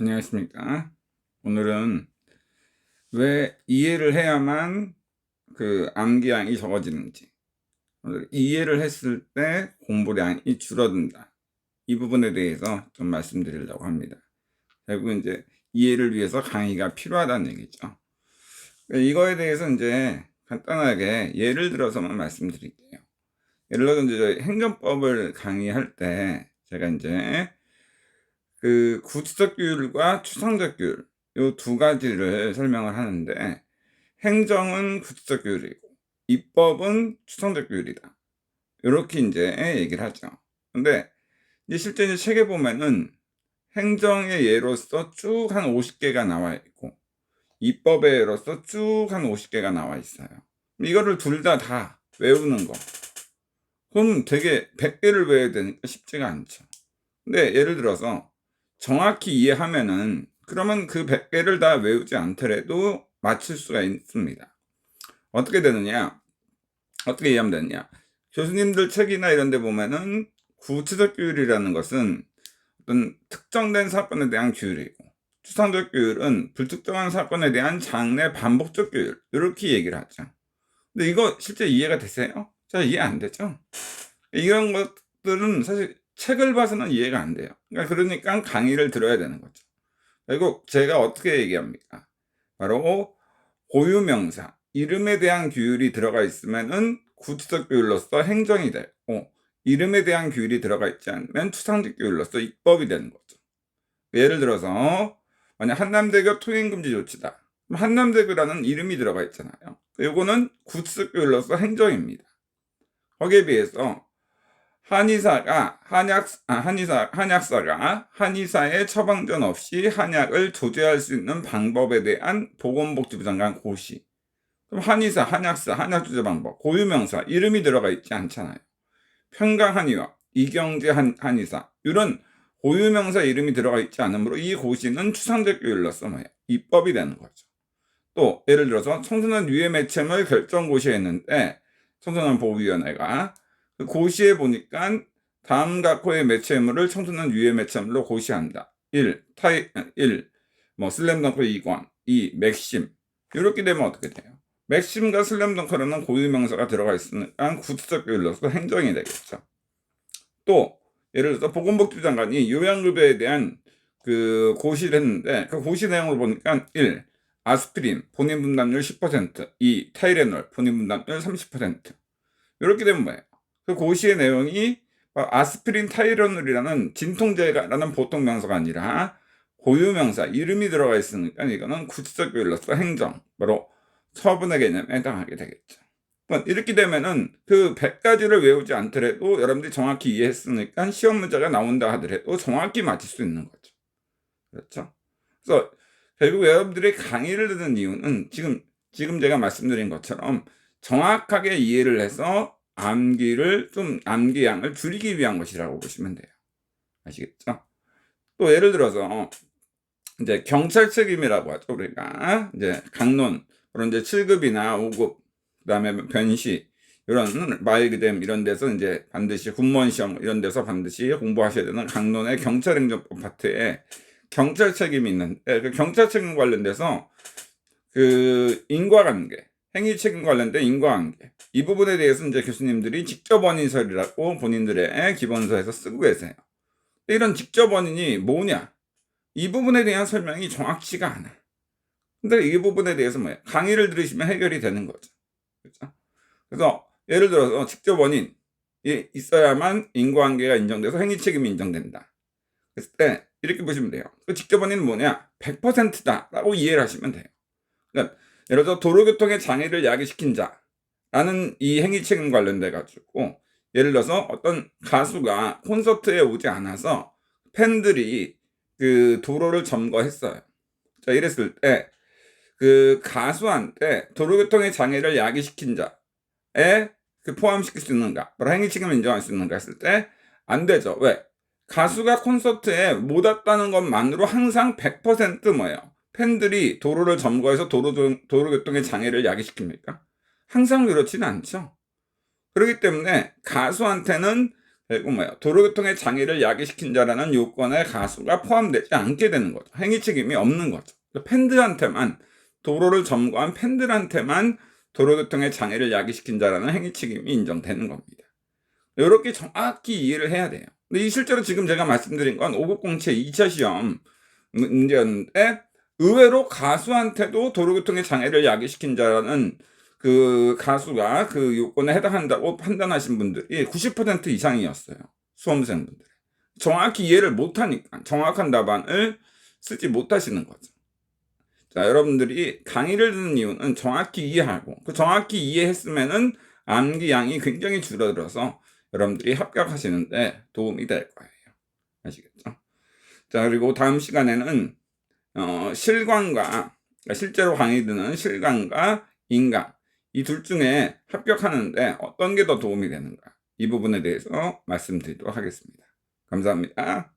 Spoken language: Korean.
안녕하십니까. 오늘은 왜 이해를 해야만 그 암기량이 적어지는지, 이해를 했을 때 공부량이 줄어든다. 이 부분에 대해서 좀 말씀드리려고 합니다. 결국 이제 이해를 위해서 강의가 필요하다는 얘기죠. 이거에 대해서 이제 간단하게 예를 들어서만 말씀드릴게요. 예를 들어서 이제 행정법을 강의할 때 제가 이제 그 구치적 규율과 추상적 규율 요 두 가지를 설명을 하는데 행정은 구치적 규율이고 입법은 추상적 규율이다. 이렇게 이제 얘기를 하죠. 근데 이제 실제 이제 책에 보면은 행정의 예로서 쭉 한 50개가 나와 있고 입법의 예로서 쭉 한 50개가 나와 있어요. 이거를 둘 다다 외우는 거. 그럼 되게 100개를 외워야 되니까 쉽지가 않죠. 근데 예를 들어서 정확히 이해하면은 그러면 그 100개를 다 외우지 않더라도 맞출 수가 있습니다. 어떻게 되느냐? 어떻게 이해하면 되느냐? 교수님들 책이나 이런 데 보면은 구체적 규율이라는 것은 어떤 특정된 사건에 대한 규율이고 추상적 규율은 불특정한 사건에 대한 장래 반복적 규율 이렇게 얘기를 하죠. 근데 이거 실제 이해가 되세요? 잘 이해 안 되죠? 이런 것들은 사실 책을 봐서는 이해가 안 돼요. 그러니까, 그러니까 강의를 들어야 되는 거죠. 그리고 제가 어떻게 얘기합니까? 바로 고유명사, 이름에 대한 규율이 들어가 있으면은 구체적 규율로서 행정이 되고 이름에 대한 규율이 들어가 있지 않으면 추상적 규율로서 입법이 되는 거죠. 예를 들어서 만약 한남대교 통행금지 조치다. 한남대교라는 이름이 들어가 있잖아요. 이거는 구체적 규율로서 행정입니다. 거기에 비해서 한의사가 한약 아, 한의사 한약사가 한의사의 처방전 없이 한약을 조제할 수 있는 방법에 대한 보건복지부 장관 고시. 그럼 한의사, 한약사, 한약 조제 방법, 고유명사 이름이 들어가 있지 않잖아요. 평강 한의와 이경재 한, 한의사 이런 고유명사 이름이 들어가 있지 않으므로 이 고시는 추상적 교율로서 뭐예요? 입법이 되는 거죠. 또 예를 들어서 청소년 유해 매체물 결정 고시했는데 청소년 보호위원회가 그 고시에 보니까 다음 각호의 매체물을 청소년 유해 매체물로 고시한다. 1. 타이 1. 뭐 슬램덩크 2권 2. 맥심 이렇게 되면 어떻게 돼요? 맥심과 슬램덩크라는 고유명사가 들어가 있으니까 구체적 교율로서 행정이 되겠죠. 또 예를 들어서 보건복지부 장관이 요양급여에 대한 그 고시를 했는데 그 고시 내용을 보니까 1. 아스피린 본인 분담률 10% 2. 타이레놀 본인 분담률 30% 이렇게 되면 뭐예요? 그 고시의 내용이 아스피린 타이레놀이라는 진통제라는 보통 명사가 아니라 고유 명사 이름이 들어가 있으니까 이거는 구체적 교율로서 행정 바로 처분의 개념에 해당하게 되겠죠. 이렇게 되면은 그 100가지를 외우지 않더라도 여러분들이 정확히 이해했으니까 시험 문제가 나온다 하더라도 정확히 맞힐 수 있는 거죠. 그렇죠? 그래서 결국 여러분들이 강의를 듣는 이유는 지금 지금 제가 말씀드린 것처럼 정확하게 이해를 해서 암기를 좀 암기량을 줄이기 위한 것이라고 보시면 돼요. 아시겠죠? 또 예를 들어서 이제 경찰 책임이라고 하죠. 우리가 이제 강론 그런 이제 7급이나 5급 그다음에 변시 이런 마일기댐 이런 데서 이제 반드시 군무원 시험 이런 데서 반드시 공부하셔야 되는 강론의 경찰행정법 파트에 경찰 책임이 있는데 그 경찰 책임 관련돼서 그 인과관계 행위 책임 관련된 인과관계 이 부분에 대해서 이제 교수님들이 직접 원인설이라고 본인들의 기본서에서 쓰고 계세요. 이런 직접 원인이 뭐냐? 이 부분에 대한 설명이 정확치가 않아. 근데 이 부분에 대해서 뭐야? 강의를 들으시면 해결이 되는 거죠. 그렇죠? 그래서 예를 들어서 직접 원인이 있어야만 인과관계가 인정돼서 행위 책임이 인정된다. 그랬을 때 이렇게 보시면 돼요. 그 직접 원인은 뭐냐? 100%다라고 이해를 하시면 돼요. 그러니까 예를 들어 도로교통의 장애를 야기시킨 자라는 이 행위 책임 관련돼 가지고 예를 들어서 어떤 가수가 콘서트에 오지 않아서 팬들이 그 도로를 점거했어요. 자 이랬을 때 그 가수한테 도로교통의 장애를 야기시킨 자에 그 포함시킬 수 있는가? 바로 행위 책임을 인정할 수 있는가 했을 때 안 되죠. 왜? 가수가 콘서트에 못 왔다는 것만으로 항상 100% 뭐예요? 팬들이 도로를 점거해서 도로, 도로교통의 장애를 야기시킵니까? 항상 그렇지는 않죠. 그렇기 때문에 가수한테는 그리고 뭐야 도로교통의 장애를 야기시킨 자라는 요건에 가수가 포함되지 않게 되는 거죠. 행위 책임이 없는 거죠. 팬들한테만 도로를 점거한 팬들한테만 도로교통의 장애를 야기시킨 자라는 행위 책임이 인정되는 겁니다. 이렇게 정확히 이해를 해야 돼요. 근데 이 실제로 지금 제가 말씀드린 건 590채 2차 시험 문제였는데 의외로 가수한테도 도로교통의 장애를 야기시킨 자라는 그 가수가 그 요건에 해당한다고 판단하신 분들이 90% 이상이었어요. 수험생분들. 정확히 이해를 못하니까 정확한 답안을 쓰지 못하시는 거죠. 자, 여러분들이 강의를 듣는 이유는 정확히 이해하고 그 정확히 이해했으면은 암기 양이 굉장히 줄어들어서 여러분들이 합격하시는데 도움이 될 거예요. 아시겠죠? 자, 그리고 다음 시간에는 어, 실광과 그러니까 실제로 강의 듣는 실광과 인강 이 둘 중에 합격하는데 어떤 게 더 도움이 되는가 이 부분에 대해서 말씀드리도록 하겠습니다. 감사합니다.